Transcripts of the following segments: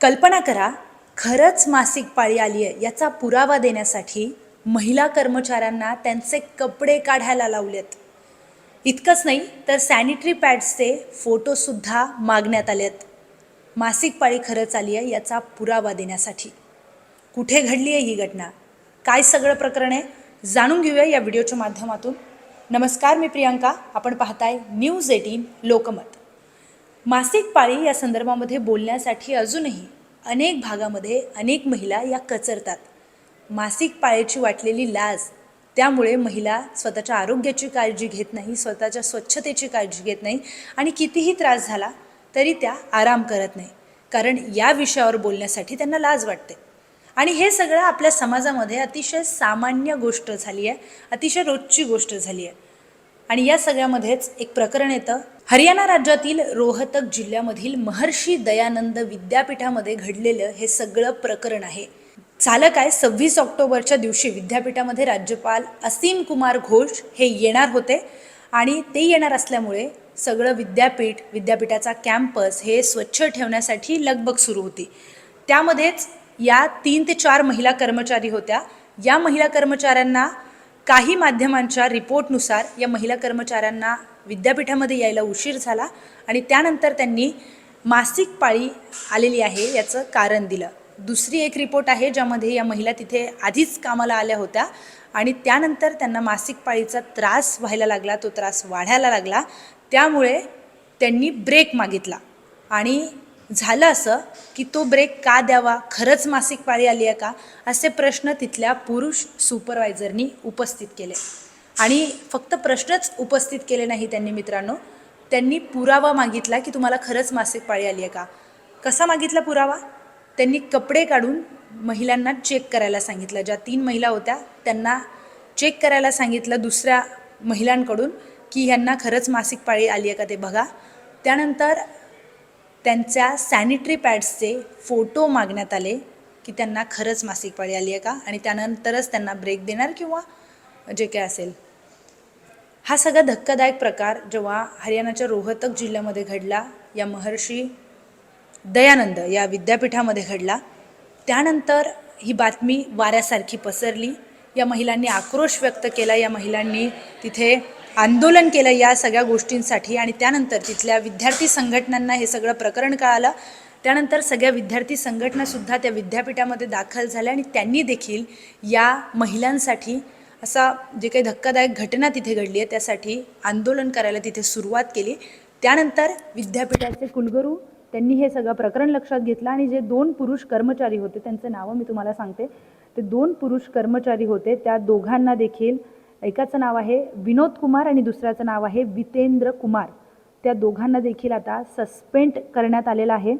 कल्पना करा खरंच मासिक पाळी आली आहे याचा पुरावा देण्यासाठी महिला कर्मचाऱ्यांना त्यांचे कपडे काढायला लावलेत. इतकंच नाही तर सॅनिटरी पॅड्सचे फोटोसुद्धा मागण्यात आलेत. मासिक पाळी खरंच आली आहे याचा पुरावा देण्यासाठी. कुठे घडली आहे ही घटना? काय सगळं प्रकरण आहे? जाणून घेऊया या व्हिडिओच्या माध्यमातून. नमस्कार मी प्रियांका. आपण पाहताय न्यूज एटीन लोकमत. मासिक पाळी या संदर्भामध्ये बोलण्यासाठी अजूनही अनेक भागामध्ये अनेक महिला या कचरतात. मासिक पाळीची वाटलेली लाज त्यामुळे महिला स्वतःच्या आरोग्याची काळजी घेत नाही स्वतःच्या स्वच्छतेची काळजी घेत नाही आणि कितीही त्रास झाला तरी त्या आराम करत नाही. कारण या विषयावर बोलण्यासाठी त्यांना लाज वाटते. आणि हे सगळं आपल्या समाजामध्ये अतिशय सामान्य गोष्ट झाली आहे अतिशय रोजची गोष्ट झाली आहे. आणि या सगळ्यामध्येच एक प्रकरण येतं. हरियाणा राज्यातील रोहतक जिल्ह्यामधील महर्षी दयानंद विद्यापीठामध्ये घडलेलं हे सगळं प्रकरण आहे. झालं काय सव्वीस ऑक्टोबरच्या दिवशी विद्यापीठामध्ये राज्यपाल असीम कुमार घोष हे येणार होते आणि ते येणार असल्यामुळे सगळं विद्यापीठ विद्यापीठाचा कॅम्पस हे स्वच्छ ठेवण्यासाठी लगबग सुरू होती. त्यामध्येच या तीन ते चार महिला कर्मचारी होत्या. या महिला कर्मचाऱ्यांना काही माध्यमांच्या रिपोर्टनुसार या महिला कर्मचाऱ्यांना विद्यापीठामध्ये यायला उशीर झाला आणि त्यानंतर त्यांनी मासिक पाळी आलेली आहे याचं कारण दिलं. दुसरी एक रिपोर्ट आहे ज्यामध्ये या महिला तिथे आधीच कामाला आल्या होत्या आणि त्यानंतर त्यांना मासिक पाळीचा त्रास व्हायला लागला तो त्रास वाढायला लागला. त्यामुळे त्यांनी ब्रेक मागितला आणि झालं असं की तो ब्रेक का द्यावा? खरंच मासिक पाळी आली आहे का? असे प्रश्न तिथल्या पुरुष सुपरवायझरनी उपस्थित केले. आणि फक्त प्रश्नच उपस्थित केले नाही त्यांनी मित्रांनो. त्यांनी पुरावा मागितला की तुम्हाला खरंच मासिक पाळी आली आहे का? कसा मागितला पुरावा? त्यांनी कपडे काढून महिलांना चेक करायला सांगितलं. ज्या तीन महिला होत्या त्यांना चेक करायला सांगितलं दुसऱ्या महिलांकडून की ह्यांना खरंच मासिक पाळी आली आहे का ते बघा. त्यानंतर त्यांच्या सॅनिटरी पॅड्सचे फोटो मागण्यात आले की त्यांना खरंच मासिक पाळी आली आहे का? आणि त्यानंतरच त्यांना ब्रेक देणार किंवा जे काय असेल? हा सगळा धक्कादायक प्रकार जेव्हा हरियाणाच्या रोहतक जिल्ह्यामध्ये घडला या महर्षी दयानंद या विद्यापीठामध्ये घडला त्यानंतर ही बातमी वाऱ्यासारखी पसरली. या महिलांनी आक्रोश व्यक्त केला. या महिलांनी तिथे आंदोलन केलं या सगळ्या गोष्टींसाठी आणि त्यानंतर तिथल्या विद्यार्थी संघटनांना हे सगळं प्रकरण कळालं. त्यानंतर सगळ्या विद्यार्थी संघटनासुद्धा त्या विद्यापीठामध्ये दाखल झाल्या आणि त्यांनी देखील या महिलांसाठी असा जे काही धक्कादायक घटना तिथे घडली आहे त्यासाठी आंदोलन करायला तिथे सुरुवात केली. त्यानंतर विद्यापीठाचे कुलगुरू त्यांनी हे सगळं प्रकरण लक्षात घेतलं आणि जे दोन पुरुष कर्मचारी होते त्यांचं नावं मी तुम्हाला सांगते. ते दोन पुरुष कर्मचारी होते त्या दोघांना देखील एकाचं नाव आहे विनोद कुमार आणि दुसऱ्याचं नाव आहे वितेंद्र कुमार. त्या दोघांना देखील आता सस्पेंड करण्यात आलेलं आहे.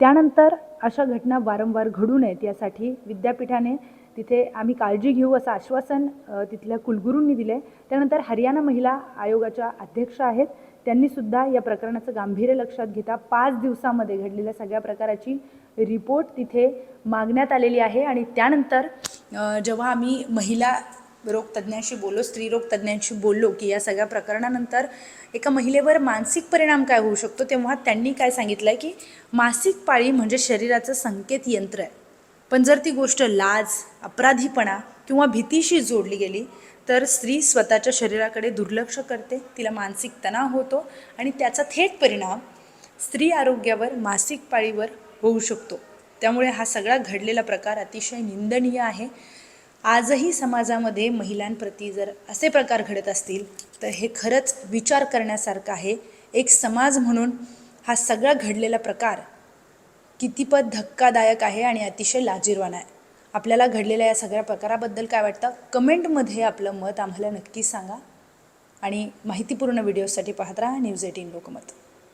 त्यानंतर अशा घटना वारंवार घडू नयेत यासाठी विद्यापीठाने तिथे आम्ही काळजी घेऊ असं आश्वासन तिथल्या कुलगुरूंनी दिले त्यानंतर हरियाणा महिला आयोगाच्या अध्यक्ष आहेत. त्यांनीसुद्धा या प्रकरणाचं गांभीर्य लक्षात घेता पाच दिवसामध्ये घडलेल्या सगळ्या प्रकाराची रिपोर्ट तिथे मागण्यात आलेली आहे. आणि त्यानंतर जेव्हा आम्ही महिला रोग तज्ज्ञांशी बोललो स्त्रीरोग तज्ज्ञांशी बोललो की या सगळ्या प्रकरणानंतर एका महिलेवर मानसिक परिणाम काय होऊ शकतो तेव्हा त्यांनी काय सांगितलं आहे की मासिक पाळी म्हणजे शरीराचं संकेत यंत्र आहे. पण जर ती गोष्ट लाज अपराधीपणा किंवा भीतीशी जोडली गेली तर स्त्री स्वतःच्या शरीराकडे दुर्लक्ष करते तिला मानसिक तणाव होतो आणि त्याचा थेट परिणाम स्त्री आरोग्यावर मासिक पाळीवर होऊ शकतो. त्यामुळे हा सगळा घडलेला प्रकार अतिशय निंदनीय आहे. आजही समाजामध्ये महिलांप्रती जर असे प्रकार घडत असतील तर हे खरंच विचार करण्यासारखं आहे. एक समाज म्हणून हा सगळा घडलेला प्रकार कितीपत धक्कादायक आहे आणि अतिशय लाजीरवाणा आहे. आपल्याला घडलेल्या या सगळ्या प्रकाराबद्दल काय वाटतं? कमेंटमध्ये आपलं मत आम्हाला नक्की सांगा. आणि माहितीपूर्ण व्हिडिओसाठी पाहत राहा न्यूज एटीन लोकमत.